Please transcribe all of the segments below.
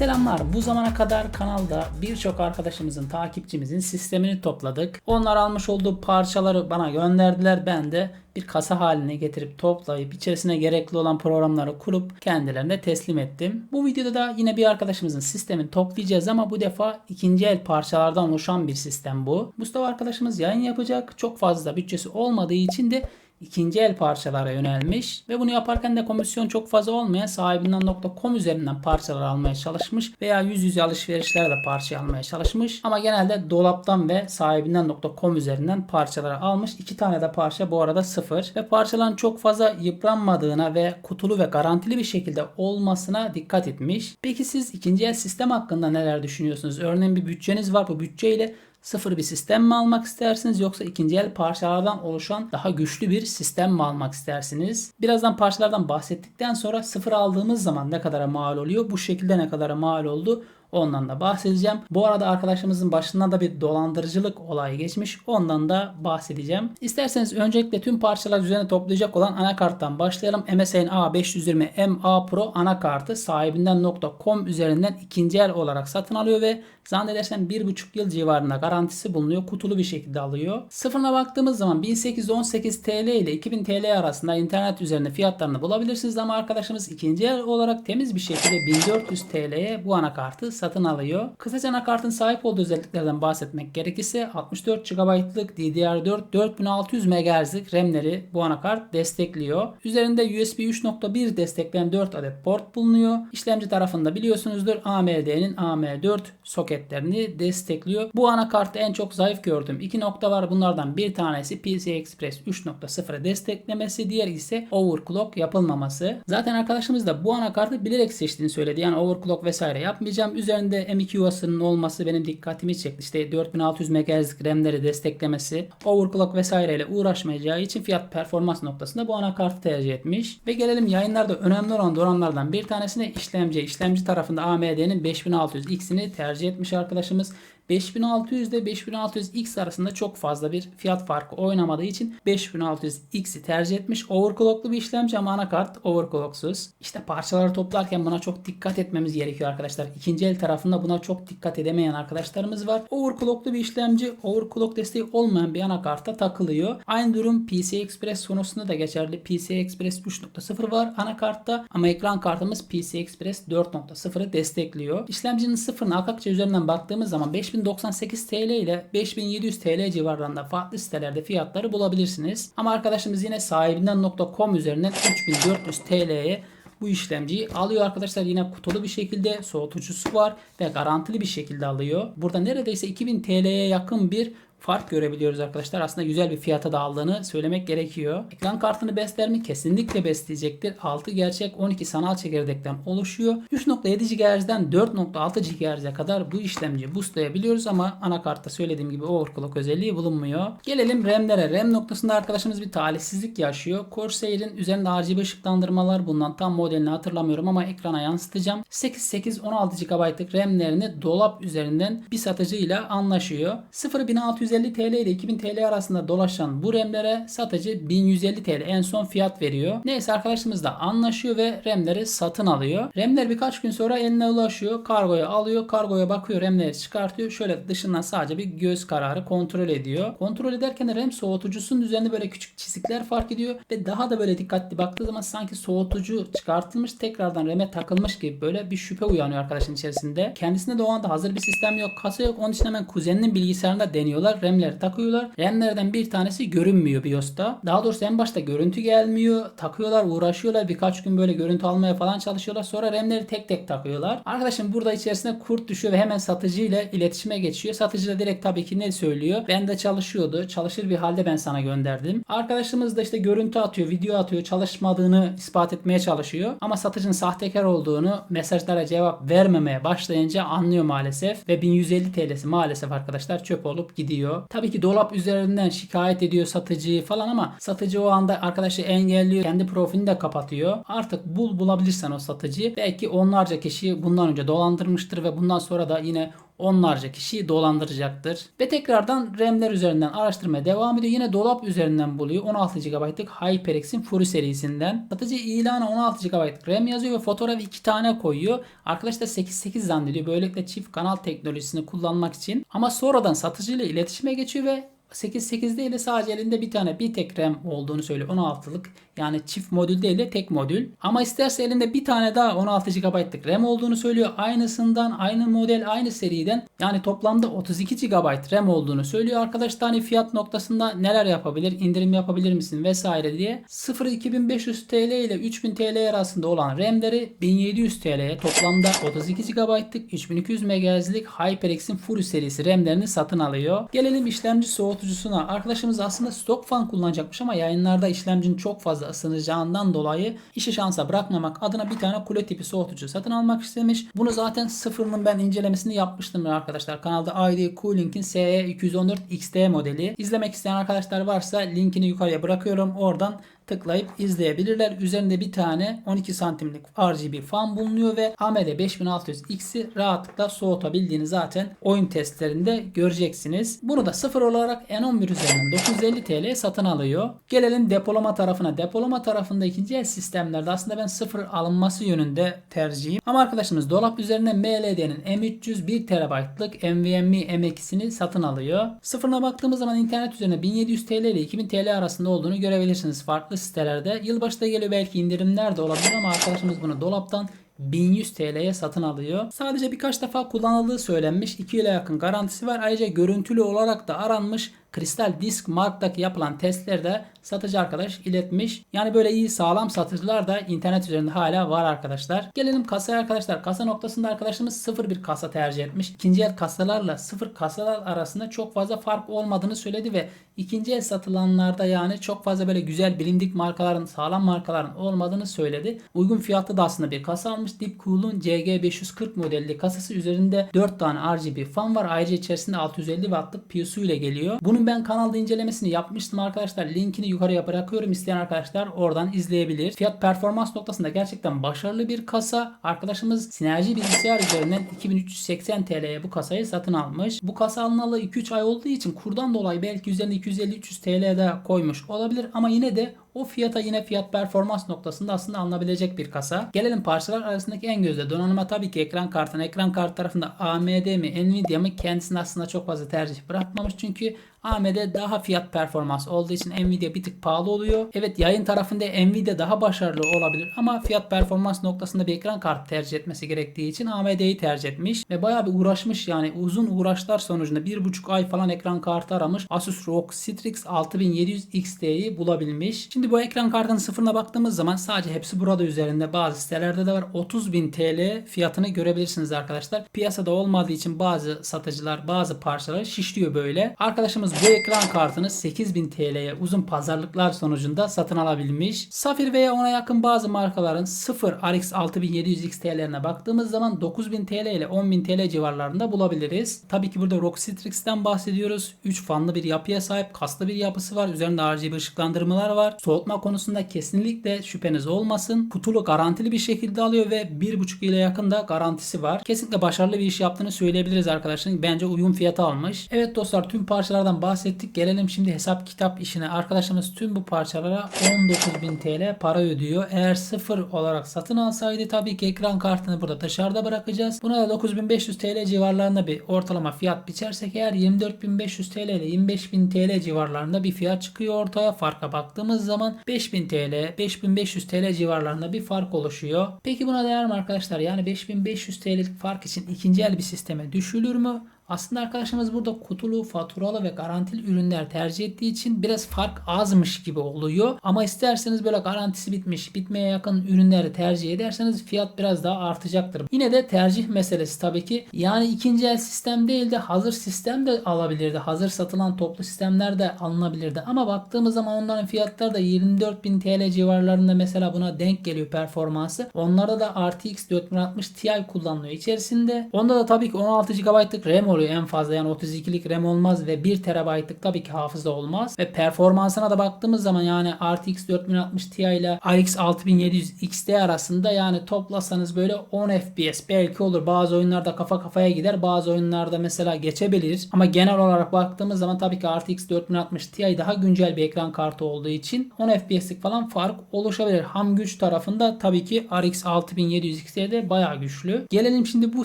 Selamlar. Bu zamana kadar kanalda birçok arkadaşımızın, takipçimizin sistemini topladık. Onlar almış olduğu parçaları bana gönderdiler. Ben de bir kasa haline getirip toplayıp içerisine gerekli olan programları kurup kendilerine teslim ettim. Bu videoda da yine bir arkadaşımızın sistemini toplayacağız ama bu defa ikinci el parçalardan oluşan bir sistem bu. Mustafa arkadaşımız yayın yapacak. Çok fazla bütçesi olmadığı için de ikinci el parçalara yönelmiş ve bunu yaparken de komisyon çok fazla olmayan sahibinden.com üzerinden parçalar almaya çalışmış veya yüz yüze alışverişlerde parça almaya çalışmış ama genelde dolaptan ve sahibinden.com üzerinden parçaları almış. İki tane de parça bu arada sıfır ve parçaların çok fazla yıpranmadığına ve kutulu ve garantili bir şekilde olmasına dikkat etmiş. Peki siz ikinci el sistem hakkında neler düşünüyorsunuz? Örneğin bir bütçeniz var bu bütçeyle sıfır bir sistem mi almak istersiniz yoksa ikinci el parçalardan oluşan daha güçlü bir sistem mi almak istersiniz? Birazdan parçalardan bahsettikten sonra sıfır aldığımız zaman ne kadara mal oluyor? Bu şekilde ne kadara mal oldu? Ondan da bahsedeceğim. Bu arada arkadaşımızın başından da bir dolandırıcılık olayı geçmiş. Ondan da bahsedeceğim. İsterseniz öncelikle tüm parçalar üzerine toplayacak olan anakarttan başlayalım. MSN A520 MA Pro anakartı sahibinden.com üzerinden ikinci el olarak satın alıyor ve zannedersem 1,5 yıl civarında garantisi bulunuyor. Kutulu bir şekilde alıyor. Sıfırına baktığımız zaman 1818 TL ile 2000 TL arasında internet üzerinde fiyatlarını bulabilirsiniz ama arkadaşımız ikinci el olarak temiz bir şekilde 1400 TL'ye bu anakartı satın alıyor. Kısaca anakartın sahip olduğu özelliklerden bahsetmek gerekirse 64 GB'lık DDR4 4600 MHz'lik RAM'leri bu anakart destekliyor. Üzerinde USB 3.1 destekleyen 4 adet port bulunuyor. İşlemci tarafında biliyorsunuzdur AMD'nin AM4 soketlerini destekliyor. Bu anakartı en çok zayıf gördüğüm iki nokta var. Bunlardan bir tanesi PCI Express 3.0'ı desteklemesi, diğer ise overclock yapılmaması. Zaten arkadaşımız da bu anakartı bilerek seçtiğini söyledi. Yani overclock vesaire yapmayacağım. Üzerinde M2 yuvasının olması benim dikkatimi çekti. İşte 4600 MHz RAM'leri desteklemesi, overclock vesaireyle uğraşmayacağı için fiyat performans noktasında bu anakartı tercih etmiş. Ve gelelim yayınlarda önemli olan donanımlardan bir tanesine işlemci. İşlemci tarafında AMD'nin 5600X'ini tercih etmiş arkadaşımız. 5600 ile 5600X arasında çok fazla bir fiyat farkı oynamadığı için 5600X'i tercih etmiş. Overclocklu bir işlemci ama anakart overclocksuz. İşte parçaları toplarken buna çok dikkat etmemiz gerekiyor arkadaşlar. İkinci el tarafında buna çok dikkat edemeyen arkadaşlarımız var. Overclocklu bir işlemci overclock desteği olmayan bir anakarta takılıyor. Aynı durum PCI Express sonrasında da geçerli. PCI Express 3.0 var anakartta ama ekran kartımız PCI Express 4.0'ı destekliyor. İşlemcinin sıfırına Akakçe üzerinden baktığımız zaman 5000 5098 TL ile 5700 TL civarlarında farklı sitelerde fiyatları bulabilirsiniz. Ama arkadaşımız yine sahibinden.com üzerinden 3400 TL'ye bu işlemciyi alıyor arkadaşlar. Yine kutulu bir şekilde soğutucusu var ve garantili bir şekilde alıyor. Burada neredeyse 2000 TL'ye yakın bir fark görebiliyoruz arkadaşlar. Aslında güzel bir fiyata da aldığını söylemek gerekiyor. Ekran kartını besler mi? Kesinlikle besleyecektir. 6 gerçek 12 sanal çekirdekten oluşuyor. 3.7 GHz'den 4.6 GHz'e kadar bu işlemci boostlayabiliyoruz ama anakartta söylediğim gibi overclock özelliği bulunmuyor. Gelelim RAM'lere. RAM noktasında arkadaşımız bir talihsizlik yaşıyor. Corsair'in üzerinde RGB ışıklandırmalar bulunan tam modelini hatırlamıyorum ama ekrana yansıtacağım. 8-8-16 GB'lık RAM'lerini dolap üzerinden bir satıcıyla anlaşıyor. 0.1600 1150 TL ile 2000 TL arasında dolaşan bu RAM'lere satıcı 1150 TL en son fiyat veriyor. Neyse arkadaşımız da anlaşıyor ve RAM'leri satın alıyor. RAM'ler birkaç gün sonra eline ulaşıyor. Kargoya alıyor. Kargoya bakıyor RAM'leri çıkartıyor. Şöyle dışından sadece bir göz kararı kontrol ediyor. Kontrol ederken RAM soğutucusunun üzerinde böyle küçük çizikler fark ediyor ve daha da böyle dikkatli baktığı zaman sanki soğutucu çıkartılmış tekrardan RAM'e takılmış gibi böyle bir şüphe uyanıyor arkadaşın içerisinde. Kendisinde de o anda hazır bir sistem yok. Kasa yok. Onun için hemen kuzeninin bilgisayarında deniyorlar. RAM'leri takıyorlar. RAM'lerden bir tanesi görünmüyor BIOS'ta. Daha doğrusu en başta görüntü gelmiyor. Takıyorlar, uğraşıyorlar. Birkaç gün böyle görüntü almaya falan çalışıyorlar. Sonra RAM'leri tek tek takıyorlar. Arkadaşım burada içerisinde kurt düşüyor ve hemen satıcı ile iletişime geçiyor. Satıcı da direkt tabii ki ne söylüyor? Ben de çalışıyordu. Çalışır bir halde ben sana gönderdim. Arkadaşımız da işte görüntü atıyor, video atıyor. Çalışmadığını ispat etmeye çalışıyor. Ama satıcının sahtekar olduğunu mesajlara cevap vermemeye başlayınca anlıyor maalesef. Ve 1150 TL'si maalesef arkadaşlar çöp olup gidiyor ediyor. Tabii ki dolap üzerinden şikayet ediyor satıcıyı falan ama satıcı o anda arkadaşı engelliyor. Kendi profilini de kapatıyor. Artık bul bulabilirsen o satıcıyı. Belki onlarca kişi bundan önce dolandırmıştır ve bundan sonra da yine onlarca kişiyi dolandıracaktır. Ve tekrardan RAM'ler üzerinden araştırmaya devam ediyor. Yine dolap üzerinden buluyor. 16 GB'lık HyperX'in Fury serisinden. Satıcı ilana 16 GB RAM yazıyor ve fotoğraf 2 tane koyuyor. Arkadaş da 8.8 zannediyor. Böylelikle çift kanal teknolojisini kullanmak için. Ama sonradan satıcıyla iletişime geçiyor ve 8.8 değil de sadece elinde bir tane bir tek RAM olduğunu söylüyor. 16'lık yani çift modül değil de tek modül. Ama isterse elinde bir tane daha 16 GB'lık RAM olduğunu söylüyor. Aynısından, aynı model, aynı seriden yani toplamda 32 GB RAM olduğunu söylüyor. Arkadaş da hani fiyat noktasında neler yapabilir, indirim yapabilir misin vesaire diye 0 2500 TL ile 3000 TL arasında olan RAM'leri 1700 TL'ye toplamda 32 GB'lık 3200 MHz'lik HyperX'in Fury serisi RAM'lerini satın alıyor. Gelelim işlemci soğutucusuna. Arkadaşımız aslında stok fan kullanacakmış ama yayınlarda işlemcinin çok fazla ısınacağından dolayı işi şansa bırakmamak adına bir tane kule tipi soğutucu satın almak istemiş. Bunu zaten sıfırının ben incelemesini yapmıştım arkadaşlar. Kanalda ID Cooling'in SE214 XT modeli. İzlemek isteyen arkadaşlar varsa linkini yukarıya bırakıyorum. Oradan tıklayıp izleyebilirler. Üzerinde bir tane 12 santimlik RGB fan bulunuyor ve AMD 5600X'i rahatlıkla soğutabildiğini zaten oyun testlerinde göreceksiniz. Bunu da sıfır olarak N11 üzerinden 950 TL satın alıyor. Gelelim depolama tarafına. Depolama tarafında ikinci el sistemlerde aslında ben sıfır alınması yönünde tercihim. Ama arkadaşımız dolap üzerine MLD'nin M300 1 TB'lık NVMe M2'sini satın alıyor. Sıfırına baktığımız zaman internet üzerine 1700 TL ile 2000 TL arasında olduğunu görebilirsiniz farklı sitelerde. Yılbaşı da geliyor belki indirimler de olabilir ama arkadaşımız bunu dolaptan 1100 TL'ye satın alıyor. Sadece birkaç defa kullanıldığı söylenmiş. 2 yıla yakın garantisi var. Ayrıca görüntülü olarak da aranmış. Kristal Disk Mark'taki yapılan testlerde satıcı arkadaş iletmiş. Yani böyle iyi sağlam satıcılar da internet üzerinde hala var arkadaşlar. Gelelim kasaya arkadaşlar. Kasa noktasında arkadaşımız sıfır bir kasa tercih etmiş. İkinci el kasalarla sıfır kasalar arasında çok fazla fark olmadığını söyledi ve ikinci el satılanlarda yani çok fazla böyle güzel bilindik markaların, sağlam markaların olmadığını söyledi. Uygun fiyatlı da aslında bir kasa almış. Deepcool'un CG540 modelli kasası üzerinde 4 tane RGB fan var. Ayrıca içerisinde 650 wattlık PSU ile geliyor. Bunun ben kanalda incelemesini yapmıştım arkadaşlar. Linkini yukarıya bırakıyorum. İsteyen arkadaşlar oradan izleyebilir. Fiyat performans noktasında gerçekten başarılı bir kasa. Arkadaşımız Sinerji bilgisayar üzerinden 2380 TL'ye bu kasayı satın almış. Bu kasa alınalı 2-3 ay olduğu için kurdan dolayı belki üzerine 250-300 TL de koymuş olabilir ama yine de o fiyata yine fiyat performans noktasında aslında alınabilecek bir kasa. Gelelim parçalar arasındaki en gözde donanıma tabii ki ekran kartına. Ekran kart tarafında AMD mi Nvidia mı kendisini aslında çok fazla tercih bırakmamış. Çünkü AMD daha fiyat performans olduğu için Nvidia bir tık pahalı oluyor. Evet yayın tarafında Nvidia daha başarılı olabilir ama fiyat performans noktasında bir ekran kartı tercih etmesi gerektiği için AMD'yi tercih etmiş ve bayağı bir uğraşmış yani uzun uğraşlar sonucunda bir buçuk ay falan ekran kartı aramış. Asus ROG Strix 6700 XT'yi bulabilmiş. Şimdi bu ekran kartının sıfırına baktığımız zaman sadece hepsi burada üzerinde bazı sitelerde de var. 30.000 TL fiyatını görebilirsiniz arkadaşlar. Piyasada olmadığı için bazı satıcılar bazı parçaları şişliyor böyle. Arkadaşımız bu ekran kartını 8000 TL'ye uzun pazarlıklar sonucunda satın alabilmiş. Safir veya ona yakın bazı markaların 0 RX 6700 XT'lerine baktığımız zaman 9000 TL ile 10000 TL civarlarında bulabiliriz. Tabii ki burada ROG Strix'ten bahsediyoruz. 3 fanlı bir yapıya sahip, kaslı bir yapısı var. Üzerinde RGB ışıklandırmalar var. Soğutma konusunda kesinlikle şüpheniz olmasın. Kutulu garantili bir şekilde alıyor ve 1,5 yıla yakın da garantisi var. Kesinlikle başarılı bir iş yaptığını söyleyebiliriz arkadaşlar. Bence uygun fiyata almış. Evet dostlar tüm parçalardan bahsettik. Gelelim şimdi hesap kitap işine. Arkadaşımız tüm bu parçalara 19.000 TL para ödüyor. Eğer sıfır olarak satın alsaydı tabii ki ekran kartını burada dışarıda bırakacağız. Buna da 9500 TL civarlarında bir ortalama fiyat biçersek eğer 24.500 TL ile 25.000 TL civarlarında bir fiyat çıkıyor ortaya. Farka baktığımız zaman 5000 TL, 5500 TL civarlarında bir fark oluşuyor. Peki buna değer mi arkadaşlar? Yani 5500 TL'lik fark için ikinci el bir sisteme düşülür mü? Aslında arkadaşımız burada kutulu, faturalı ve garantili ürünler tercih ettiği için biraz fark azmış gibi oluyor. Ama isterseniz böyle garantisi bitmiş, bitmeye yakın ürünleri tercih ederseniz fiyat biraz daha artacaktır. Yine de tercih meselesi tabii ki. Yani ikinci el sistem değil de hazır sistem de alabilirdi. Hazır satılan toplu sistemler de alınabilirdi. Ama baktığımız zaman onların fiyatları da 24.000 TL civarlarında mesela buna denk geliyor performansı. Onlarda da RTX 4060 Ti kullanılıyor içerisinde. Onda da tabii ki 16 GB'lık RAM oluyor oluyor en fazla yani 32'lik RAM olmaz ve 1 TB'lık tabii ki hafıza olmaz. Ve performansına da baktığımız zaman yani RTX 4060 Ti ile RX 6700 XT arasında yani toplasanız böyle 10 FPS belki olur. Bazı oyunlarda kafa kafaya gider. Bazı oyunlarda mesela geçebilir. Ama genel olarak baktığımız zaman tabii ki RTX 4060 Ti daha güncel bir ekran kartı olduğu için 10 FPS'lik falan fark oluşabilir. Ham güç tarafında tabii ki RX 6700 XT'de bayağı güçlü. Gelelim şimdi bu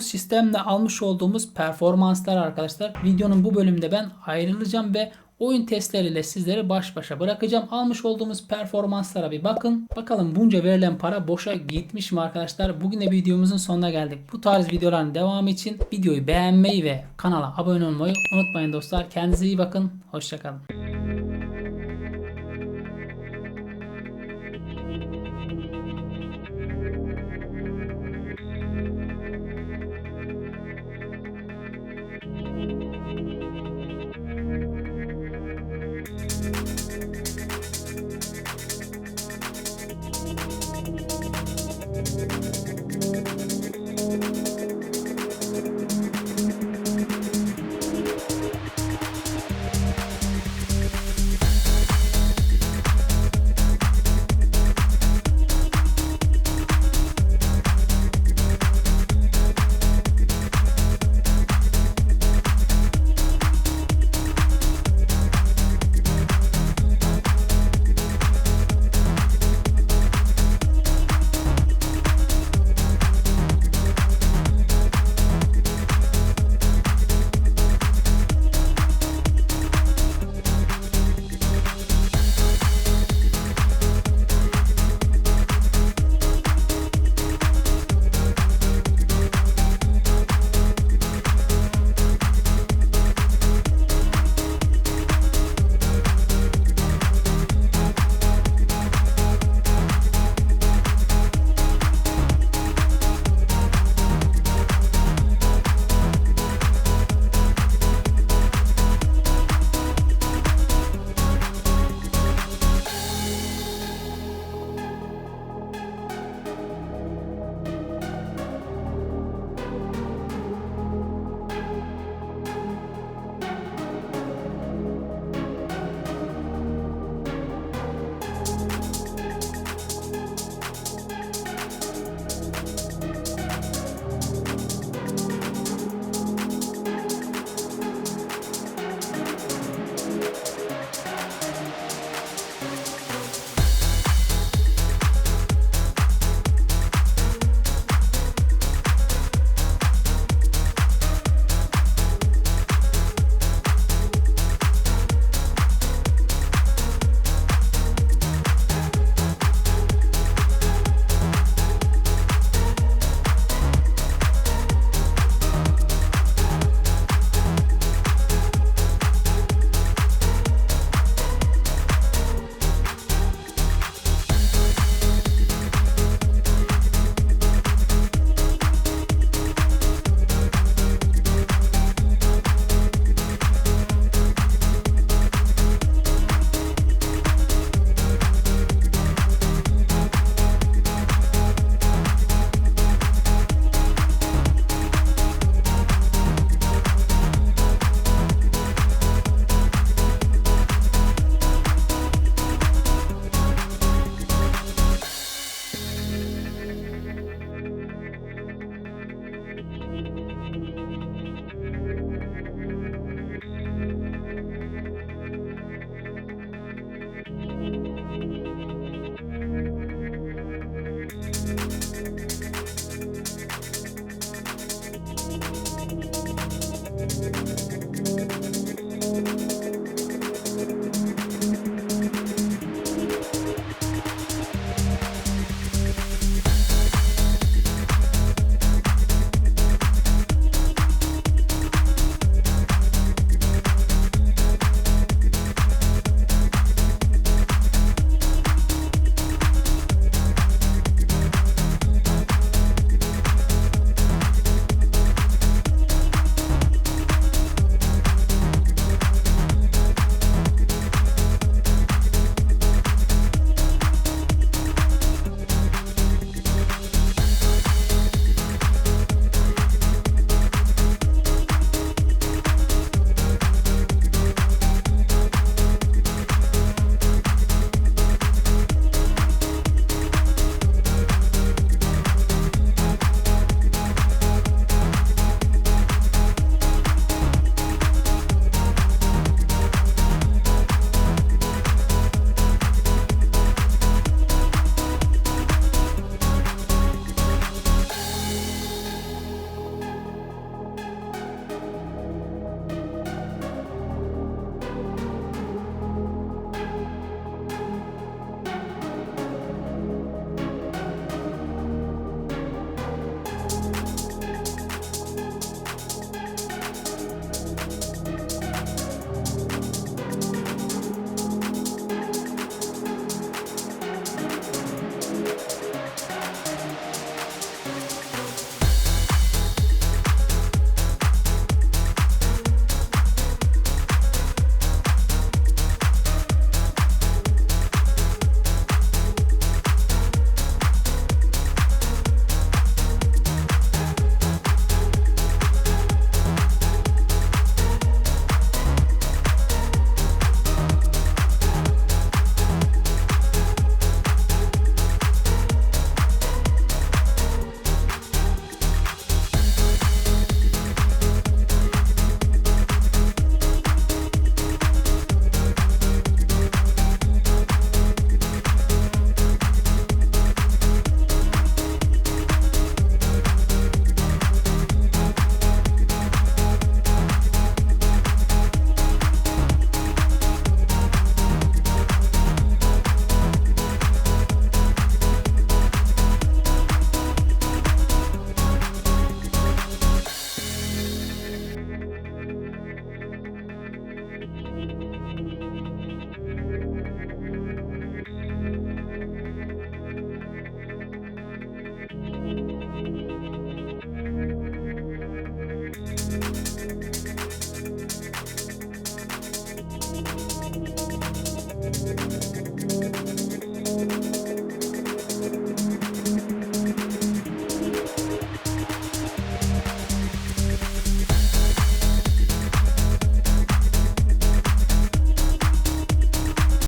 sistemle almış olduğumuz performanslar arkadaşlar. Videonun bu bölümünde ben ayrılacağım ve oyun testleriyle sizleri baş başa bırakacağım. Almış olduğumuz performanslara bir bakın. Bakalım bunca verilen para boşa gitmiş mi arkadaşlar? Bugün de videomuzun sonuna geldik. Bu tarz videoların devamı için videoyu beğenmeyi ve kanala abone olmayı unutmayın dostlar. Kendinize iyi bakın. Hoşçakalın.